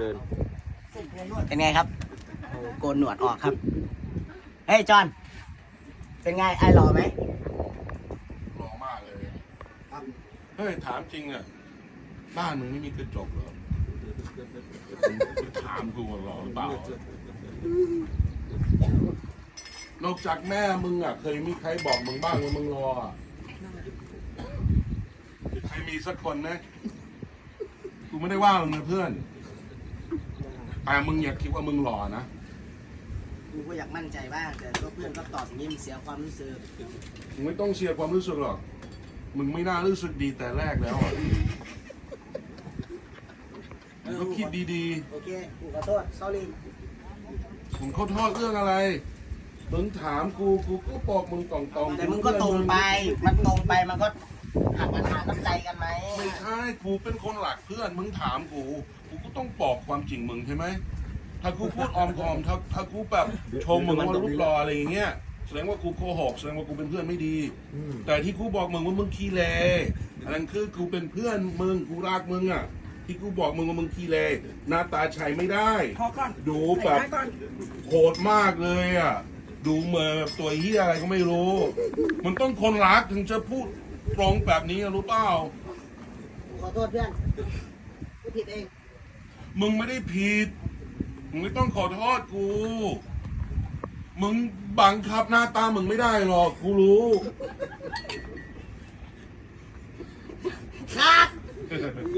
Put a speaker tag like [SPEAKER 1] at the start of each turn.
[SPEAKER 1] เดิน
[SPEAKER 2] เป็นไงครับโอ้โกนหนวดออกครับ เฮ้ยจอน เป็นไงไอหล่อไหม
[SPEAKER 3] หล่อมากเลยเฮ้ยถามจริงอะบ้านมึงไม่มีกระจกเหรอถามกูว่าหล่อหรือเปล่า นอกจากแม่มึงอะ เคยมีใครบอกมึงบ้างว่ามึงรออะใครมีสักคนนะ กูไม่ได้ว่ามึงนะเพื่อน แต่มึงอย่าคิดว่ามึงหล่อนะ
[SPEAKER 2] กูก็อยากมั่นใจบ้างแต่ก็เพื่อนก็ตอบอย่างนี้มันเสียความรู้สึก
[SPEAKER 3] มึงไม่ต้องเชียร์ความรู้สึกหรอก มึงไม่น่ารู้สึกดีแต่แรกแล้วอะมึงก็คิดดี
[SPEAKER 2] โอเคกูขอโทษ sorry
[SPEAKER 3] ๆผมเขาโทษเรื่องอะไร มึงถามกูกูก็บอกมึงตรงๆ
[SPEAKER 2] แต่มึงก็ตรงไป มันตรงไปมันก็หักปัญหาน้ำใจกันไหม
[SPEAKER 3] ไม่ใช่กูเป็นคนหลักเพื่อนมึงถามกูกูก็ต้องบอกความจริงมึงใช่ไหมถ้ากูพูดออมคอมถ้าถ้ากูแบบชมมึงว่ารูปรออะไรอย่างเงี้ยแสดงว่ากูโกหกแสดงว่ากูเป็นเพื่อนไม่ดี แต่ที่กูบอกมึงว่ามึงขี้เลอันนั้นคือกูเป็นเพื่อนมึงกูรักมึงอะที่กูบอกมึงว่ามึงขี้เลหน้าตาใช้ไม่ได้ดูแบบโหดมากเลยอะ ดูเหมือนแบบตัวเฮียอะไรก็ไม่รู้ มันต้องคนรักถึงจะพูดตรงแบบนี้อะรู้เปล่า
[SPEAKER 2] กูขอโทษเพื่อนกูผิดเอง
[SPEAKER 3] มึงไม่ได้ผิด มึงไม่ต้องขอโทษกู มึงบังคับหน้าตามึงไม่ได้หรอก กูรู้
[SPEAKER 2] ครับ